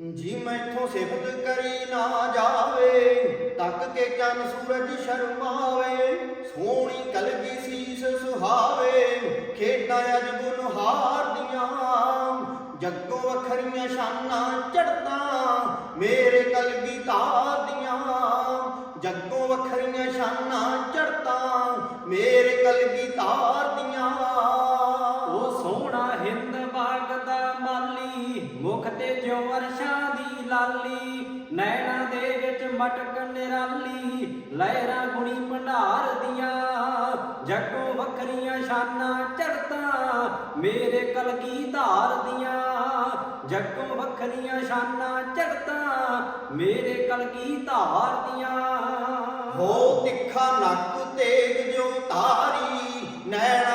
ਜੀ ਮੈਥੋਂ ਸਿਫਤ ਕਰੀ ਨਾ ਜਾਵੇ, ਤੱਕ ਕੇ ਚੰਨ ਸੂਰਜ ਸ਼ਰਮਾਵੇ, ਸੋਹਣੀ ਕਲਗੀ ਸੀਸ ਸੁਹਾਵੇ, ਖੇਡਾਂ ਅਜ ਗੁਨਹਾਰ ਦੀਆਂ ਜੱਗੋਂ ਵਖਰੀਆਂ ਸ਼ਾਨਾਂ ਚੜਤਾਂ ਮੇਰੇ ਕਲਗੀ ਤਾਰ ਦੀਆਂ ਜੱਗੋਂ ਵਖਰੀਆਂ ਸ਼ਾਨਾਂ ਚੜਤਾਂ ਮੇਰੇ ਕਲਗੀ ਤਾਰ ਦੀਆਂ ਉਹ ਸੋਹਣਾ ਹਿੰਦ ਬਾਗ ਦਾ ਮਾਲੀ, ਮੁਖ ਤੇ ਜਿਉ ਅਰਸ਼ਾਂ ਦੀ ਨੈਣਾ ਦੇ ਵਿੱਚ ਮਟਕ ਨਿਰਾਲੀ ਲਹਿਰਾਂ ਗੁਣੀ ਭੰਡਾਰ ਦੀਆਂ, ਜੱਗੋਂ ਵੱਖਰੀਆਂ ਸ਼ਾਨਾਂ ਚੜਤਾਂ ਮੇਰੇ ਕਲਗੀ ਧਾਰ ਦੀਆਂ, ਜੱਗੋਂ ਵੱਖਰੀਆਂ ਸ਼ਾਨਾਂ ਚੜਤਾਂ ਮੇਰੇ ਕਲਗੀ ਧਾਰ ਦੀਆਂ। ਹੋ ਤਿੱਖਾ ਨੱਕ ਤੇਗ ਜੋ ਤਾਰੀ ਨੈਣਾ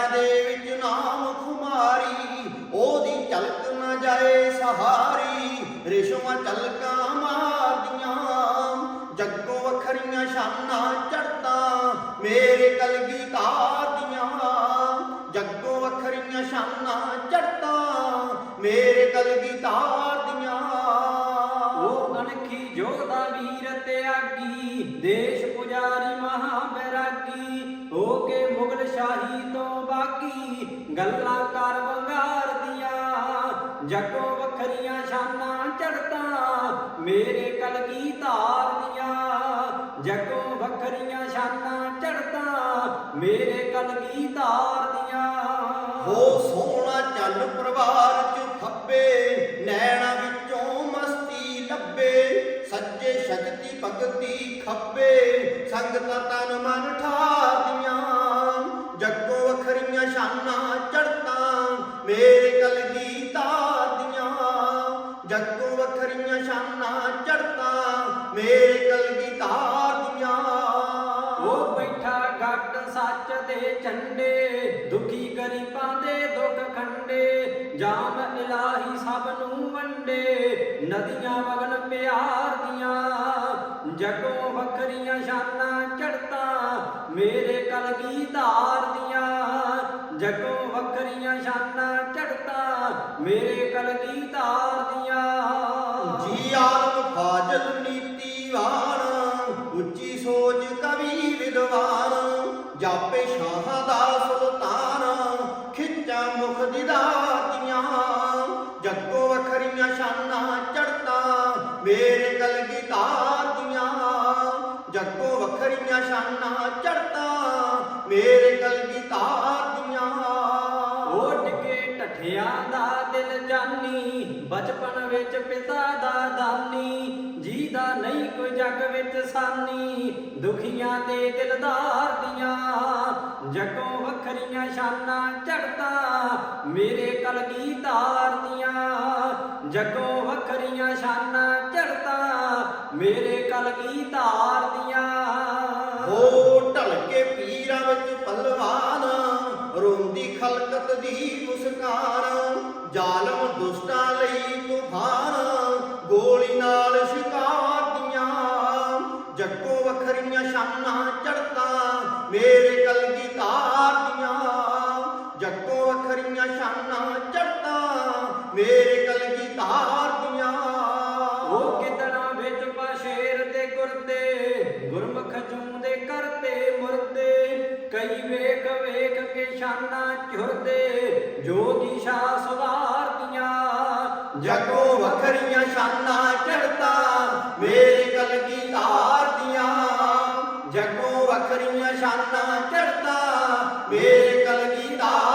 ਵਖਰੀਆਂ ਸ਼ਾਨਾਂ ਮੇਰੇ ਕਲਗੀ ਤਾਰ ਦੀਆਂ ਜੱਗੋਂ ਵਖਰੀਆਂ ਸ਼ਾਨਾਂ ਚੜਤਾਂ ਮੇਰੇ ਕਲਗੀ ਤਾਰ ਦੀਆਂ। ਉਹ ਅਣਖੀ ਜੋਧਾ ਵੀਰ ਤਿਆਗੀ, ਦੇਸ਼ ਪੁਜਾਰੀ ਮਹਾ ਬੈਰਾਗੀ ਹੋ ਕੇ ਮੁਗਲ ਸ਼ਾਹੀ ਤੋਂ ਬਾਕੀ ਗੱਲਾਂ ਕਰ ਵੰਗਾਰ ਦੀਆਂ, ਜੱਗੋਂ ਵੱਖਰੀਆਂ ਸ਼ਾਨਾਂ ਚੜਤਾਂ ਮੇਰੇ ਕਲਗੀ ਧਾਰ ਦੀਆਂ। ਜੱਗੋਂ ਵੱਖਰੀਆਂ ਸ਼ਾਨਾਂ ਚੜਤਾਂ ਮੇਰੇ ਕਲਗੀ ਧਾਰ ਦੀਆਂ। ਹੋ ਸੋਹਣਾ ਚੱਲ ਪਰਿਵਾਰ ਚ ਖੱਬੇ, ਨੈਣਾ ਵਿੱਚੋਂ ਮਸਤੀ ਲੱਭੇ। ਸੱਚੇ ਸ਼ਕਤੀ ਭਗਤੀ ਖੱਬੇ, ਸੰਗਤਾਂ ਤਨ ਮਨ ਠਾਦੀਆਂ ਜੱਗੋ ਵੱਖਰੀਆਂ ਸ਼ਾਨਾਂ ਚੜਤਾਂ ਮੇਰੇ ਵੱਖਰੀਆਂ ਸ਼ਾਨਾਂ ਚੜਤਾਂ ਮੇਰੇ ਕਲਗੀ ਤਾਰਦੀਆਂ ਉਹ ਬੈਠਾ ਗੱਟ ਸੱਚ ਦੇ ਝੰਡੇ, ਦੁਖੀ ਗਰੀਬਾਂ ਦੇ ਦੁੱਖ ਖੰਡੇ, ਜਾਮ ਇਲਾਹੀ ਸਭ ਨੂੰ ਵੰਡੇ, ਨਦੀਆਂ ਵਗਨ ਪਿਆਰ ਦੀਆਂ। ਜਗੋਂ ਵੱਖਰੀਆਂ ਸ਼ਾਨਾਂ ਚੜਤਾਂ ਮੇਰੇ ਕਲਗੀ ਧਾਰ ਦੀਆਂ। ਜਗੋਂ ਵੱਖਰੀਆਂ ਸ਼ਾਨਾਂ ਚੜਤਾਂ ਮੇਰੇ ਕਲਗੀ ਧਾਰ ਦੀਆਂ। ਜੀ ਆਲਮ ਫਾਜ਼ਲ ਨੀਤੀਵਾਨ ਉੱਚੀ ਸੋਚ ਕਵੀ ਵਿਦਵਾਨ ਜਾਪੇ ਸ਼ਾਹਾਂ ਦਾ ਸੁਲਤਾਨ, ਖਿੱਚਾ ਮੁਖ ਦਿਦਾਤੀਆਂ ਜੱਗੋ ਵੱਖਰੀਆਂ ਸ਼ਾਨਾਂ ਚੜਤਾਂ ਮੇਰੇ ਕਲਗੀ ਤਾਰਦੀਆਂ ਜੱਗੋ ਵੱਖਰੀਆਂ ਸ਼ਾਨਾਂ ਚੜਤਾਂ ਮੇਰੇ ਕਲਗੀ ਤਾਰਦੀਆਂ ਕੇ ਦਾ ਦਿਲ ਜਾਨੀ, ਬਚਪਨ ਵਿੱਚ ਪਿਤਾ ਦਾ ਦਾਨੀ ਜੀ ਦਾ ਨਹੀਂ ਕੋਈ ਜੱਗ ਵਿੱਚ ਸਾਨੀ, ਦੁਖੀਆਂ ਤੇ ਦਿਲਦਾਰ ਦੀਆਂ, ਜਗੋਂ ਵੱਖਰੀਆਂ ਸ਼ਾਨਾਂ ਚੜਤਾਂ ਮੇਰੇ ਕਲਗੀ ਧਾਰ ਦੀਆਂ, ਜਗੋਂ ਵੱਖਰੀਆਂ ਸ਼ਾਨਾਂ ਚੜਤਾਂ ਮੇਰੇ ਕਲਗੀ ਧਾਰ ਦੀਆਂ। ਹੋ ਢਲਕੇ ਪੀਰਾਂ ਵਿੱਚ ਪਲਵਾਨ ਰੋਂਦੀ ਖਲਕਤ ਦੀ ਮੁਸਕਾਨ, ਜ਼ਾਲਮ ਦੁਸ਼ਟਾਂ ਲਈ ਤੂਫਾਨ ਗੋਲੀ ਨਾਲ ਸ਼ਿਕਾਰਦੀਆਂ ਜੱਟੋ ਵਖਰੀਆਂ ਸ਼ਾਨਾਂ ਚੜਤਾਂ ਮੇਰੇ ਕਲਗੀ ਤਾਰਦੀਆਂ ਜੱਟੋ ਵਖਰੀਆਂ ਸ਼ਾਨਾਂ ਚੜਤਾਂ ਮੇਰੇ ਕਈ ਵੇਖ ਵੇਖ ਕੇ ਸ਼ਾਨਾਂ ਝੁਰਦੇ, ਜੋਗੀ ਸ਼ਾ ਸਵਾਰਦੀਆਂ ਜਗੋ ਵਖਰੀਆਂ ਸ਼ਾਨਾਂ ਚੜਤਾ ਮੇਰੇ ਕਲਗੀ ਤਾਰਦੀਆਂ ਜਗੋ ਵਖਰੀਆਂ ਸ਼ਾਨਾਂ ਚੜਤਾ ਮੇਰੇ ਕਲਗੀ ਤਾਰ